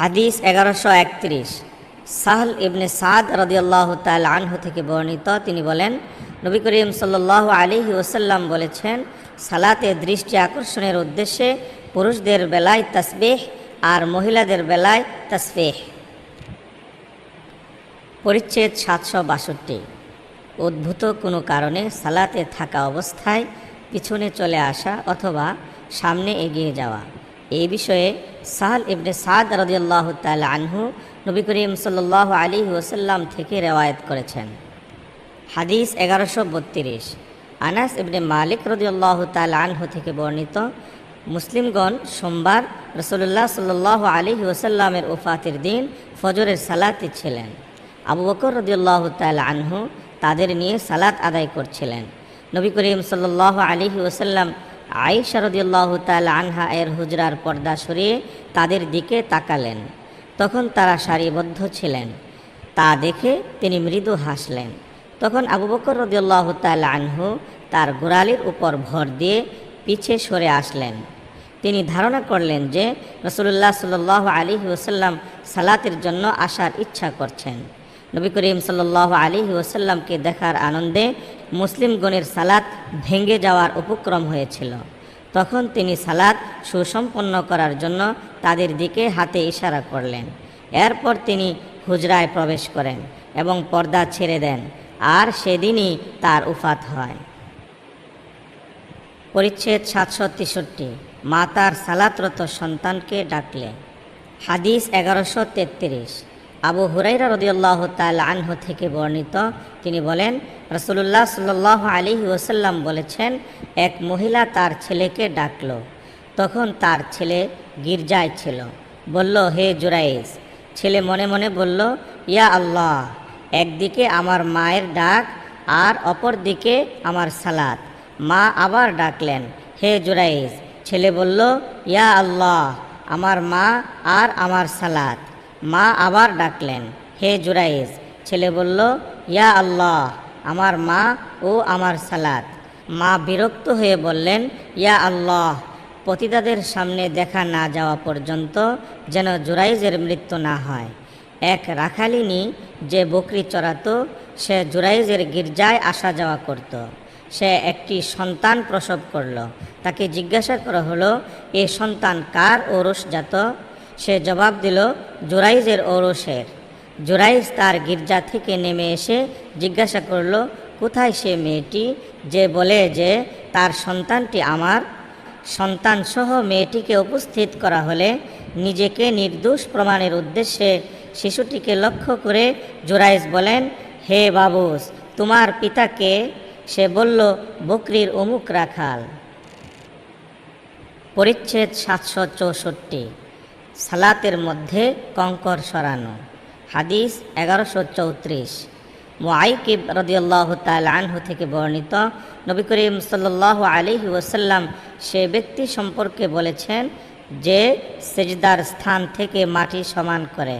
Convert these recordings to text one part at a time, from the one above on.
হাদিস এগারোশো একত্রিশ। সাহল ইবনে সাদ রদিয়াল্লাহ তাল আনহু থেকে বর্ণিত, তিনি বলেন, নবী করিম সাল্লাহ আলী ওসাল্লাম বলেছেন, সালাতে দৃষ্টি আকর্ষণের উদ্দেশ্যে পুরুষদের বেলায় তসবেহ আর মহিলাদের বেলায় তসবেহ। পরিচ্ছেদ সাতশো বাষট্টি। উদ্ভূত কোনো কারণে সালাতে থাকা অবস্থায় পিছনে চলে আসা অথবা সামনে এগিয়ে যাওয়া, এই বিষয়ে সাহাল ইবনে সাদ রদিয়াল্লাহ তাল আনহু নবী করিম সাল্লাহ আলী ওসাল্লাম থেকে রেওয়ায়ত করেছেন। হাদিস এগারোশো বত্রিশ। আনাস ইবনে মালিক রদিয়াল্লাহ তাল আনহু থেকে বর্ণিত মুসলিমগণ সোমবার রসুল্লাহ সাল্লাহ আলী ওসাল্লামের ওফাতের দিন ফজরের সালাতে ছিলেন। আবু বকর রদিয়াল্লাহ তাল আনহু তাদের নিয়ে সালাত আদায় করছিলেন। নবী করিম সাল্লাহ আলী ওসাল্লাম আয়েশা রদিয়াল্লাহ তাল আনহা এর হুজরার পর্দা সরিয়ে তাদের দিকে তাকালেন। তখন তারা সারিবদ্ধ ছিলেন। তা দেখে তিনি মৃদু হাসলেন। তখন আবু বকর রদিয়াল্লাহ তাল আনহু তার গোড়ালির উপর ভর দিয়ে পিছে সরে আসলেন। তিনি ধারণা করলেন যে রসুল্লাহ সাল আলী ওসাল্লাম সালাতের জন্য আসার ইচ্ছা করছেন। নবী করিম সাল্লাহ আলী ওসাল্লামকে দেখার আনন্দে মুসলিমগণের সালাত ভেঙে যাওয়ার উপক্রম হয়েছিল। তখন তিনি সালাত সুসম্পন্ন করার জন্য তাদের দিকে হাতে ইশারা করলেন। এরপর তিনি হুজরায় প্রবেশ করেন এবং পর্দা ছেড়ে দেন, আর সেদিনই তার উফাত হয়। পরিচ্ছেদ সাতশো তেষট্টি, মাতার সালাতরত সন্তানকে ডাকলে। হাদিস এগারোশো তেত্রিশ। আবু হুরাইরা রদিয়াল্লাহ তাল আনহু থেকে বর্ণিত। তিনি বলেন রসুল্লাহ সাল্লাহ আলী ওসাল্লাম বলেছেন, এক মহিলা তার ছেলেকে ডাকল। তখন তার ছেলে গির্জায় ছিল। বলল, হে জুরাইস ছেলে মনে মনে বলল, ইয়া আল্লাহ, একদিকে আমার মায়ের ডাক আর অপর দিকে আমার সালাত। মা আবার ডাকলেন, হে জুরাইজ ছেলে বলল, ইয়া আল্লাহ, আমার মা আর আমার সালাত। মা আবার ডাকলেন, হে জুরাইজ ছেলে বলল, ইয়া আল্লাহ, আমার মা ও আমার সালাত। মা বিরক্ত হয়ে বললেন, ইয়া আল্লাহ, পতিতাদের সামনে দেখা না যাওয়া পর্যন্ত যেন জুরাইজের মৃত্যু না হয়। এক রাখালিনী যে বকরি চড়াতো, সে জুরাইজের গির্জায় আসা যাওয়া করত। সে একটি সন্তান প্রসব করল। তাকে জিজ্ঞাসা করা হলো, এ সন্তান কার ও ওরসজাত সে জবাব দিল, জোরাইজের ওরসের। জোরাইজ তার গির্জা থেকে নেমে এসে জিজ্ঞাসা করল, কোথায় সে মেয়েটি? যে বলে যে, তার সন্তানটি আমার। সন্তানসহ মেয়েটিকে উপস্থিত করা হলে নিজেকে নির্দোষ প্রমাণের উদ্দেশ্যে শিশুটিকে লক্ষ্য করে জোরাইজ বলেন, হে বাবুস, তোমার পিতাকে সে বলল, বকরির অমুক রাখাল। পরিচ্ছেদ সাতশো চৌষট্টি। সালাতের মধ্যে কঙ্কর সরানো। হাদিস এগারোশো চৌত্রিশ। মোয়াইকিব রদিয়াল্লাহ তাল আনহু থেকে বর্ণিত, নবী করিম সাল্লাহ আলিহি ওসাল্লাম সে ব্যক্তি সম্পর্কে বলেছেন যে সেজদার স্থান থেকে মাটি সমান করে।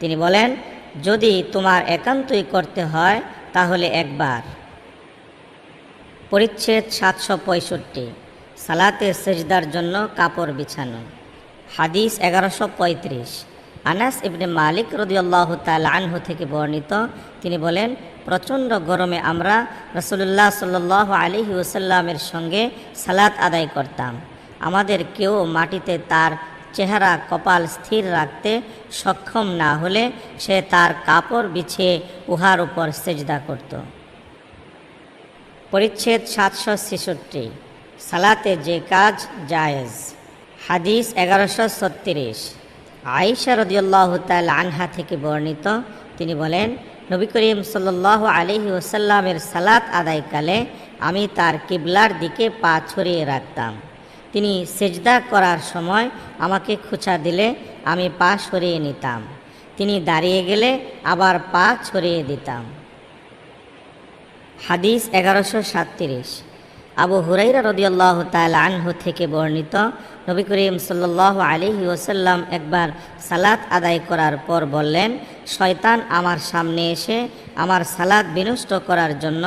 তিনি বলেন, যদি তোমার একান্তই করতে হয়, তাহলে একবার। পরিচ্ছেদ সাতশো পঁয়ষট্টি। সালাতে সেজদার জন্য কাপড় বিছানো। হাদিস এগারোশো পঁয়ত্রিশ। আনাস ইবনে মালিক রদিয়াল্লাহ তাল আনহু থেকে বর্ণিত, তিনি বলেন, প্রচণ্ড গরমে আমরা রসুল্লাহ সাল্লাহ আলী ওসাল্লামের সঙ্গে সালাত আদায় করতাম। আমাদের কেউ মাটিতে তার চেহারা কপাল স্থির রাখতে সক্ষম না হলে সে তার কাপড় বিছিয়ে উহার উপর সেজদা করত। পরিচ্ছেদ সাতশো ছেষট্টি। সালাতে যে কাজ জায়েজ। হাদিস এগারোশো ছত্রিশ। আইসা রদিয়াল্লাহ তাল আনহা থেকে বর্ণিত, তিনি বলেন, নবী করিম সাল্লাহ আলহি ওসাল্লামের সালাত আদায়কালে আমি তার কিবলার দিকে পা ছড়িয়ে রাখতাম। তিনি সেজদা করার সময় আমাকে খুচা দিলে আমি পা সরিয়ে নিতাম। তিনি দাঁড়িয়ে গেলে আবার পা ছড়িয়ে দিতাম। হাদিস এগারোশো সাতত্রিশ। আবু হুরাইরা রদিয়াল্লাহ তাল আনহু থেকে বর্ণিত, নবী করিম সাল্লাহ আলিহি ওসাল্লাম একবার সালাত আদায় করার পর বললেন, শয়তান আমার সামনে এসে আমার সালাদ বিনষ্ট করার জন্য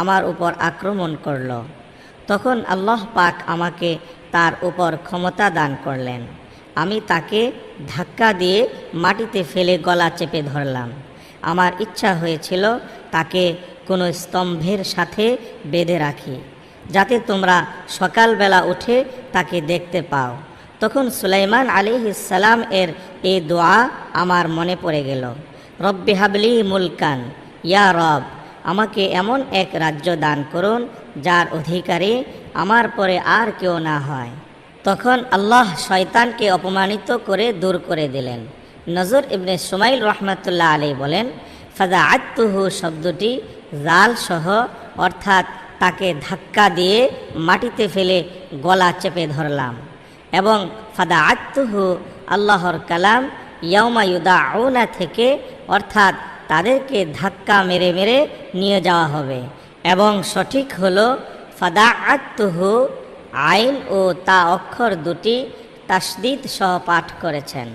আমার উপর আক্রমণ করল। তখন আল্লাহ পাক আমাকে তার উপর ক্ষমতা দান করলেন। আমি তাকে ধাক্কা দিয়ে মাটিতে ফেলে গলা চেপে ধরলাম। আমার ইচ্ছা হয়েছিল তাকে কোনো স্তম্ভের সাথে বেঁধে রাখি। যাতে তোমরা সকালবেলা উঠে তাকে দেখতে পাও। তখন সুলাইমান আলী সালাম এর এই দোয়া আমার মনে পড়ে গেল। রব্বে হাবলি মুলকান, ইয়া রব, আমাকে এমন এক রাজ্য দান করুন যার অধিকারী আমার পরে আর কেউ না হয়। তখন আল্লাহ শয়তানকে অপমানিত করে দূর করে দিলেন। নজর ইবনে সুমাইল রহমতুল্লাহ আলী বলেন ফাদা আত্মহু শব্দটি জাল সহ, অর্থাৎ তাকে ধাক্কা দিয়ে মাটিতে ফেলে গলা চেপে ধরলাম। এবং ফাদা আত্মহু আল্লাহর কালাম ইয়মা ইউদা আউনা থেকে, অর্থাৎ তাদেরকে ধাক্কা মেরে মেরে নিয়ে যাওয়া হবে। এবং সঠিক হলো ফাদা আত্মহু আইন ও তা অক্ষর দুটি তাসদিদ সহ পাঠ করেছেন।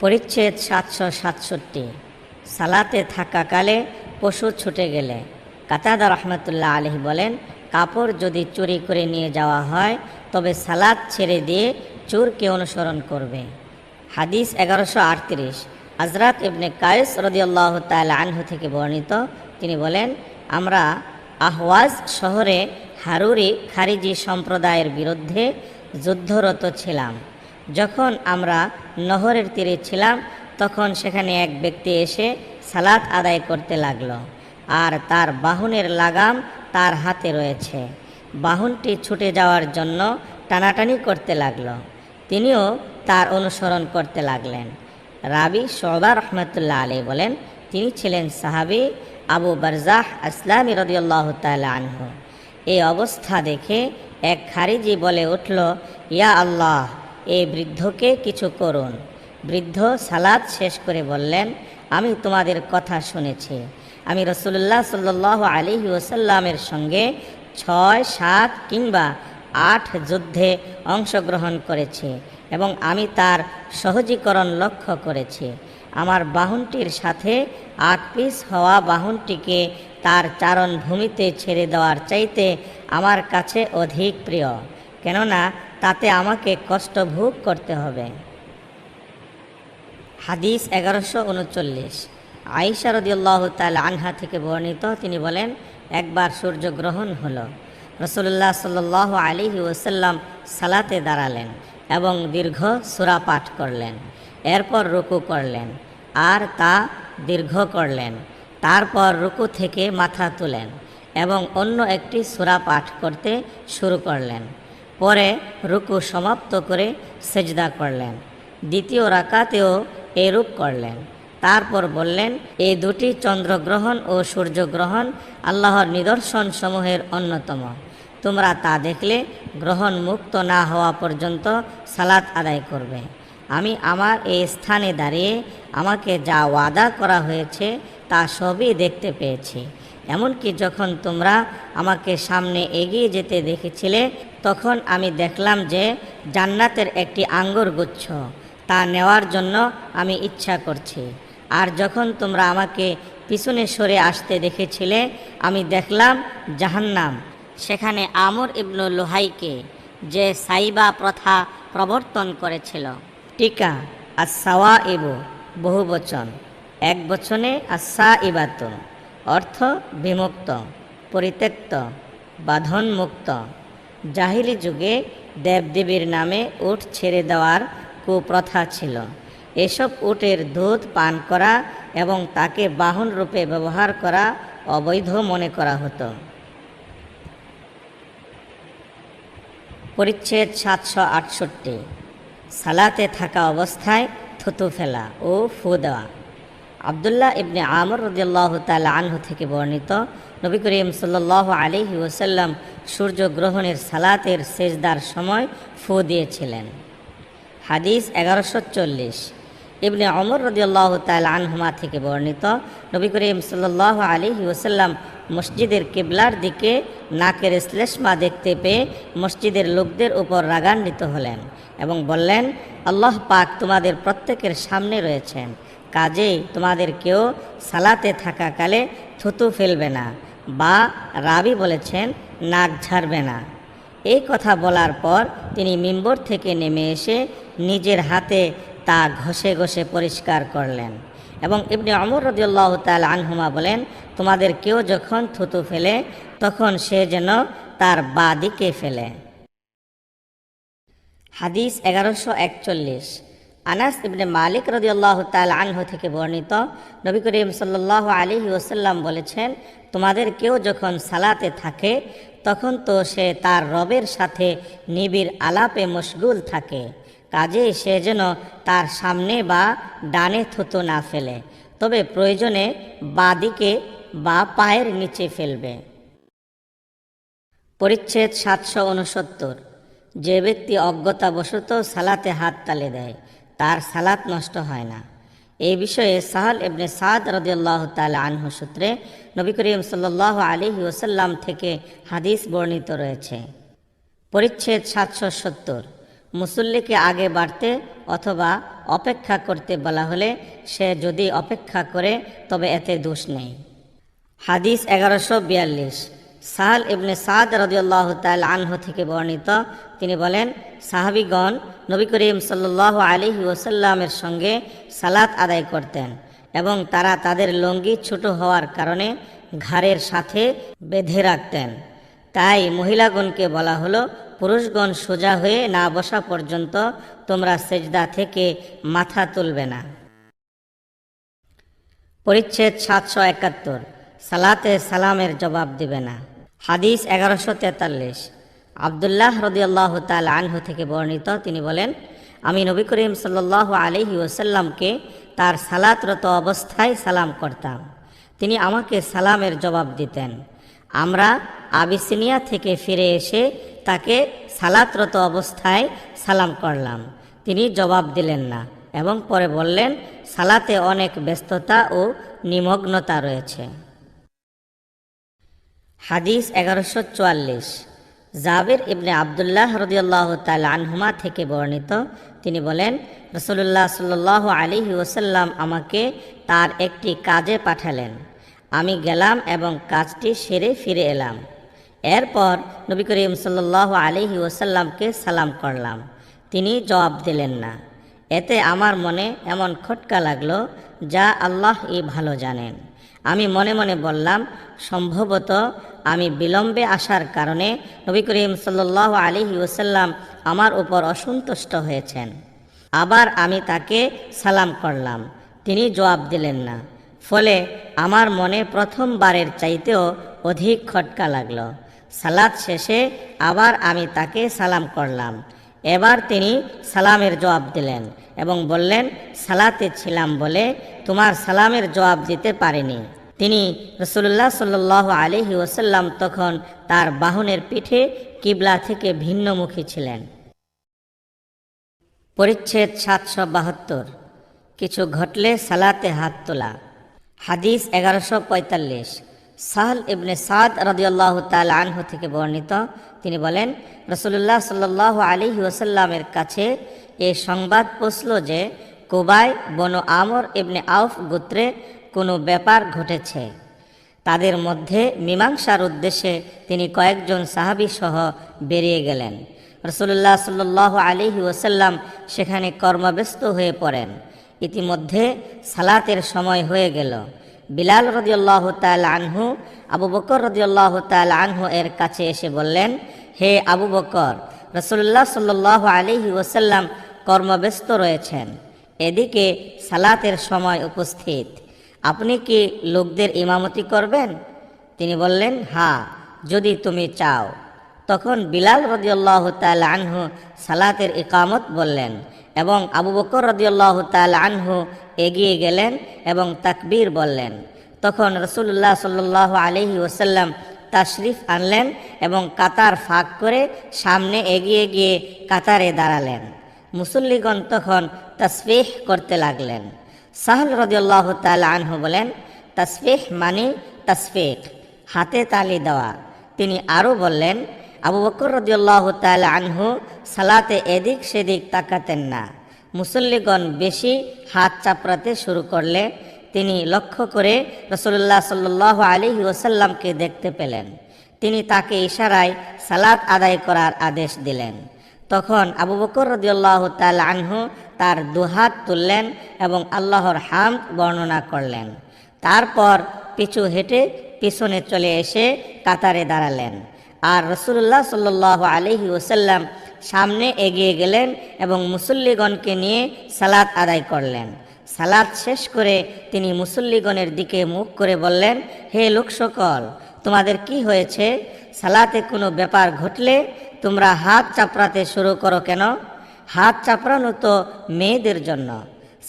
পরিচ্ছেদ সাতশো সাতষট্টি। সালাতে থাকাকালে পশু ছুটে গেলে। কাতাদা রহমতুল্লাহ আলহি বলেন, কাপড় যদি চুরি করে নিয়ে যাওয়া হয়, তবে সালাদ ছেড়ে দিয়ে চোরকে অনুসরণ করবে। হাদিস এগারোশো আটত্রিশ। আজরাত ইবনে কায়েস রদিয়াল্লাহ তাল আনহু থেকে বর্ণিত, তিনি বলেন, আমরা আহওয়াজ শহরে হারুরি খারিজি সম্প্রদায়ের বিরুদ্ধে যুদ্ধরত ছিলাম। যখন আমরা নহরের তীরে ছিলাম, তখন সেখানে এক ব্যক্তি এসে সালাত আদায় করতে লাগল। আর তার বাহনের লাগাম তার হাতে রয়েছে। বাহনটি ছুটে যাওয়ার জন্য টানাটানি করতে লাগল। তিনিও তার অনুসরণ করতে লাগলেন। রাবি শোবা রহমতুল্লাহ আলী বলেন, তিনি ছিলেন সাহাবি আবু বারজাহ আসলামী রদিয়াল্লাহ তাল আনহু। এই অবস্থা দেখে এক খারিজি বলে উঠল, ইয়া আল্লাহ এই বৃদ্ধকে কিছু করুন। বৃদ্ধ সালাদ শেষ করে বললেন, আমি তোমাদের কথা শুনেছি। আমি রসুল্লাহ সাল্লাহ আলী ওসাল্লামের সঙ্গে ছয়, সাত কিংবা আট যুদ্ধে অংশগ্রহণ করেছি এবং আমি তার সহজীকরণ লক্ষ্য করেছি। আমার বাহনটির সাথে আট পিস হওয়া বাহনটিকে তার চারণ ভূমিতে ছেড়ে দেওয়ার চাইতে আমার কাছে অধিক প্রিয়, কেননা তাতে আমাকে কষ্ট ভোগ করতে হবে। হাদিস এগারোশো উনচল্লিশ। আইসা রদিউল্লাহ তাল আনহা থেকে বর্ণিত, তিনি বলেন, একবার সূর্যগ্রহণ হলো। রসুল্লাহ সাল আলী ওসাল্লাম সালাতে দাঁড়ালেন এবং দীর্ঘ সুরা পাঠ করলেন। এরপর রুকু করলেন আর তা দীর্ঘ করলেন। তারপর রুকু থেকে মাথা তুলেন এবং অন্য একটি সুরা পাঠ করতে শুরু করলেন। পরে রুকু সমাপ্ত করে সেজদা করলেন। দ্বিতীয় রাকাতেও এরূপ করলেন। তারপর বললেন এই দুটি চন্দ্রগ্রহণ ও সূর্যগ্রহণ আল্লাহর নিদর্শন সমূহের অন্যতম। তোমরা তা দেখলে গ্রহণ মুক্ত না হওয়া পর্যন্ত সালাত আদায় করবে। আমি আমার এই স্থানে দাঁড়িয়ে আমাকে যা ওয়াদা করা হয়েছে তা সবই দেখতে পেয়েছি। এমনকি যখন তোমরা আমাকে সামনে এগিয়ে যেতে দেখেছিলে, তখন আমি দেখলাম যে জান্নাতের একটি আঙ্গুর গুচ্ছ তা নেওয়ার জন্য আমি ইচ্ছা করছি। আর যখন তোমরা আমাকে পিছনে সরে আসতে দেখেছিলে, আমি দেখলাম জাহান্নাম, সেখানে আমর ইবনু লোহাইকে যে সাইবা প্রথা প্রবর্তন করেছিল। টিকা আসাওয়া ইবু বহু বচন, এক বচনে আসা ইবাত অর্থ বিমুক্ত, পরিত্যক্ত, বাঁধনমুক্ত। জাহিলি যুগে দেবদেবীর নামে উঠ ছেড়ে দেওয়ার কুপ্রথা ছিল। এসব উটের দুধ পান করা এবং তাকে বাহন রূপে ব্যবহার করা অবৈধ মনে করা হতো। পরিচ্ছেদ সাতশো আটষট্টি। সালাতে থাকা অবস্থায় থুতু ফেলা ও ফু দেওয়া। আবদুল্লাহ ইবনে আমর রদিয়াল্লাহ তালা আনহু থেকে বর্ণিত নবী করিম সাল্লাহ আলিহি ওসাল্লাম সূর্যগ্রহণের সালাতের সেজদার সময় ফু দিয়েছিলেন। হাদিস এগারোশো চল্লিশ। ইবনে অমর রদিয়াল্লাহ তাল আনহুমা থেকে বর্ণিত। নবী করিম সাল্লাহ আলী ওসাল্লাম মসজিদের কেবলার দিকে নাকের শ্লেষ্মা দেখতে পেয়ে মসজিদের লোকদের উপর রাগান্বিত হলেন এবং বললেন, আল্লাহ পাক তোমাদের প্রত্যেকের সামনে রয়েছেন। কাজেই তোমাদের কেউ সালাতে থাকাকালে থুতু ফেলবে না বা রাবি বলেছেন, নাক ঝাড়বে না। এই কথা বলার পর তিনি মিম্বর থেকে নেমে এসে নিজের হাতে তা ঘষে ঘষে পরিষ্কার করলেন। এবং ইবনে অমর রদিউল্লাহ তাল আনহুমা বলেন, তোমাদের কেউ যখন থুতু ফেলে, তখন সে যেন তার বা দিকে ফেলে। হাদিস এগারোশো একচল্লিশ। আনাস ইবনে মালিক রদিউল্লাহ তাল আনহু থেকে বর্ণিত নবী করিম সাল্লাহ আলী ওসাল্লাম বলেছেন, তোমাদের কেউ যখন সালাতে থাকে, তখন তো সে তার রবের সাথে নিবিড় আলাপে মশগুল থাকে। কাজে সে যেন তার সামনে বা ডানে থুতো না ফেলে, তবে প্রয়োজনে বাদিকে বা পায়ের নিচে ফেলবে। পরিচ্ছেদ সাতশো উনসত্তর যে ব্যক্তি অজ্ঞতাবশত সালাতে হাত তালে দেয়, তার সালাত নষ্ট হয় না। এই বিষয়ে সাহাল এবনে সাদ রদিয়াল্লাহ তাল আনহু সূত্রে নবী করিম সাল্লাহ আলিহি ওসাল্লাম থেকে হাদিস বর্ণিত রয়েছে। পরিচ্ছেদ সাতশো সত্তর। মুসল্লিকে আগে বাড়তে অথবা অপেক্ষা করতে বলা হলে সে যদি অপেক্ষা করে, তবে এতে দোষ নেই। হাদিস এগারোশো বিয়াল্লিশ। সাহাল ইবনে সাদ রদিয়াল্লাহ তাল আনহু থেকে বর্ণিত। তিনি বলেন, সাহাবিগণ নবী করিম সাল্লাহ আলিহি ওসাল্লামের সঙ্গে সালাত আদায় করতেন এবং তারা তাদের লঙ্গি ছোট হওয়ার কারণে ঘাড়ের সাথে বেঁধে রাখতেন। তাই মহিলাগণকে বলা হলো পুরুষগণ সোজা হয়ে না বসা পর্যন্ত তোমরা সেজদা থেকে মাথা তুলবে না। পরিচ্ছেদ সাতশো একাত্তর। সালাতে সালামের জবাব দিবে না। হাদিস এগারোশো তেতাল্লিশ। আবদুল্লাহ রদিয়াল্লাহ তাল আনহু থেকে বর্ণিত তিনি বলেন, আমি নবী করিম সাল্লাহ আলহি ওসাল্লামকে তার সালাতরত অবস্থায় সালাম করতাম। তিনি আমাকে সালামের জবাব দিতেন। আমরা আবিসিনিয়া থেকে ফিরে এসে তাকে সালাতরত অবস্থায় সালাম করলাম। তিনি জবাব দিলেন না এবং পরে বললেন, সালাতে অনেক ব্যস্ততা ও নিমগ্নতা রয়েছে। হাদিস এগারোশো চুয়াল্লিশ। জাবির ইবনে আবদুল্লাহ রদিয়াল্লাহ তাল আনহুমা থেকে বর্ণিত। তিনি বলেন রসুল্লাহ সাল্লাহ আলিহি ওসাল্লাম আমাকে তার একটি কাজে পাঠালেন। আমি গেলাম এবং কাজটি সেরে ফিরে এলাম। এরপর নবী করিম সাল্লাহ আলিহি ওসাল্লামকে সালাম করলাম। তিনি জবাব দিলেন না। এতে আমার মনে এমন খটকা লাগল যা আল্লাহ ই ভালো জানেন। আমি মনে মনে বললাম, সম্ভবত আমি বিলম্বে আসার কারণে নবী করিম সাল্লাহ আলিহি ওসাল্লাম আমার উপর অসন্তুষ্ট হয়েছেন। আবার আমি তাকে সালাম করলাম। তিনি জবাব দিলেন না। ফলে আমার মনে প্রথমবারের চাইতেও অধিক খটকা লাগল। সালাদ শেষে আবার আমি তাকে সালাম করলাম। এবার তিনি সালামের জবাব দিলেন এবং বললেন, সালাতে ছিলাম বলে তোমার সালামের জবাব দিতে পারেনি। তিনি রসুল্লাহ সাল্লাহ আলহি ওসাল্লাম তখন তার বাহনের পিঠে কিবলা থেকে ভিন্নমুখী ছিলেন। পরিচ্ছেদ সাতশো বাহাত্তর। কিছু ঘটলে সালাতে হাত তোলা। হাদিস এগারোশো পঁয়তাল্লিশ। সাহল ইবনে সাদ রদিয়াল্লাহ তাল আনহু থেকে বর্ণিত। তিনি বলেন রসুল্লাহ সাল্লাহ আলী ওসাল্লামের কাছে এ সংবাদ পৌঁছল যে কোবায় বনু আমর ইবনে আউফ গোত্রে কোনো ব্যাপার ঘটেছে। তাদের মধ্যে মীমাংসার উদ্দেশ্যে তিনি কয়েকজন সাহাবি সহ বেরিয়ে গেলেন। রসুল্লাহ সাল্লাহ আলিহি ওসাল্লাম সেখানে কর্মব্যস্ত হয়ে পড়েন। ইতিমধ্যে সালাতের সময় হয়ে গেল। বিলাল রদিয়াল্লাহ তাল আনহু, আবু বকর রদিয়াল্লাহ তাল আনহু এর কাছে এসে বললেন, হে আবু বকর রসুল্লাহ সাল্লাহ আলিহি ওসাল্লাম কর্মব্যস্ত রয়েছেন। এদিকে সালাতের সময় উপস্থিত। আপনি কি লোকদের ইমামতি করবেন? তিনি বললেন হা যদি তুমি চাও। তখন বিলাল রদিয়াল্লাহ তাল আনহু সালাতের ইকামত বললেন এবং আবু বকর রদিয়াল্লাহ তাল আনহু এগিয়ে গেলেন এবং তাকবীর বললেন। তখন রসুল্লাহ সাল্লাহ আলহি ওসাল্লাম তাশরিফ আনলেন এবং কাতার ফাঁক করে সামনে এগিয়ে গিয়ে কাতারে দাঁড়ালেন। মুসল্লিগণ তখন তসফিহ করতে লাগলেন। সাহল রদিয়াল্লাহ তাল আনহু বলেন তসফিহ মানে তসফিক হাতে তালি দেওয়া। তিনি আরও বললেন আবু বকর রদিয়াল্লাহ তাল আনহু সালাতে এদিক সেদিক তাকাতেন না। মুসল্লিগণ বেশি হাত চাপড়াতে শুরু করলে তিনি লক্ষ্য করে রসুল্লাহ সাল্লাহ আলী ওসাল্লামকে দেখতে পেলেন। তিনি তাকে ইশারায় সালাত আদায় করার আদেশ দিলেন। তখন আবু বকর রদিয়াল্লাহ তাল আনহু তার দুহাত তুললেন এবং আল্লাহর হাম বর্ণনা করলেন। তারপর পিছু হেঁটে পিছনে চলে এসে কাতারে দাঁড়ালেন। আর রসুল্লাহ সাল্লাহ আলহি ওসাল্লাম সামনে এগিয়ে গেলেন এবং মুসল্লিগণকে নিয়ে সালাত আদায় করলেন। সালাত শেষ করে তিনি মুসল্লিগণের দিকে মুখ করে বললেন, হে লোক সকল, তোমাদের কি হয়েছে? সালাতে কোনো ব্যাপার ঘটলে তোমরা হাত চাপড়াতে শুরু করো কেন? হাত চাপড়ানো তো মেয়েদের জন্য।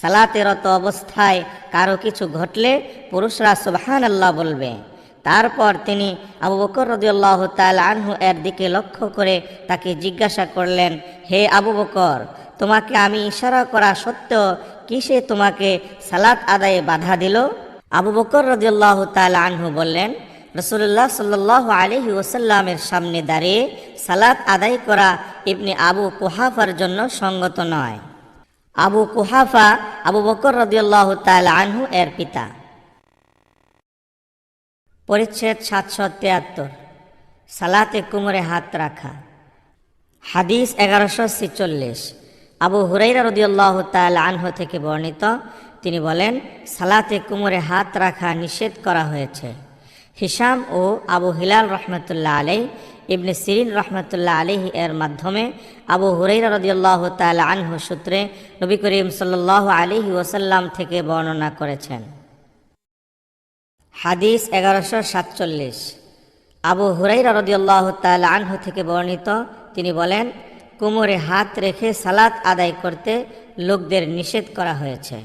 সালাতেরত অবস্থায় কারও কিছু ঘটলে পুরুষরা সুবহান আল্লাহ বলবে। তারপর তিনি আবু বকর রদিয়াল্লাহ তাল আনহু এর দিকে লক্ষ্য করে তাকে জিজ্ঞাসা করলেন, হে আবু বকর, তোমাকে আমি ইশারা করা সত্ত্বেও কিসে তোমাকে সালাত আদায়ে বাধা দিল? আবু বকর রদিয়াল্লাহ তাল আনহু বললেন রসুল্লাহ সাল্লাহ আলহি ওসাল্লামের সামনে দাঁড়িয়ে সালাত আদায় করা ইবনে আবু কুহাফার জন্য সঙ্গত নয়। আবু কুহাফা আবু বকর রদিয়াল্লাহ তাল আনহু এর পিতা। পরিচ্ছেদ সাতশো তিয়াত্তর। সালাতে কুমরে হাত রাখা। হাদিস এগারোশো ছিচল্লিশ। আবু হুরাইরা রদিয়াল্লাহ তাল আনহু থেকে বর্ণিত, তিনি বলেন, সালাতে কুমরে হাত রাখা নিষেধ করা হয়েছে। হিসাম ও আবু হিলাল রহমতুল্লাহ আলাই ইবনে সিরিন রহমতুল্লাহ আলহি এর মাধ্যমে আবু হুরাইরা রদিয়াল্লাহ তাল আনহ সূত্রে নবী করিম সাল্লাহ আলহি ওসাল্লাম থেকে বর্ণনা করেছেন। হাদিস এগারোশো সাতচল্লিশ। আবু হুরাই রদিয়াল্লাহ তাল আনহু থেকে বর্ণিত, তিনি বলেন, কোমরে হাত রেখে সালাত আদায় করতে লোকদের নিষেধ করা হয়েছে।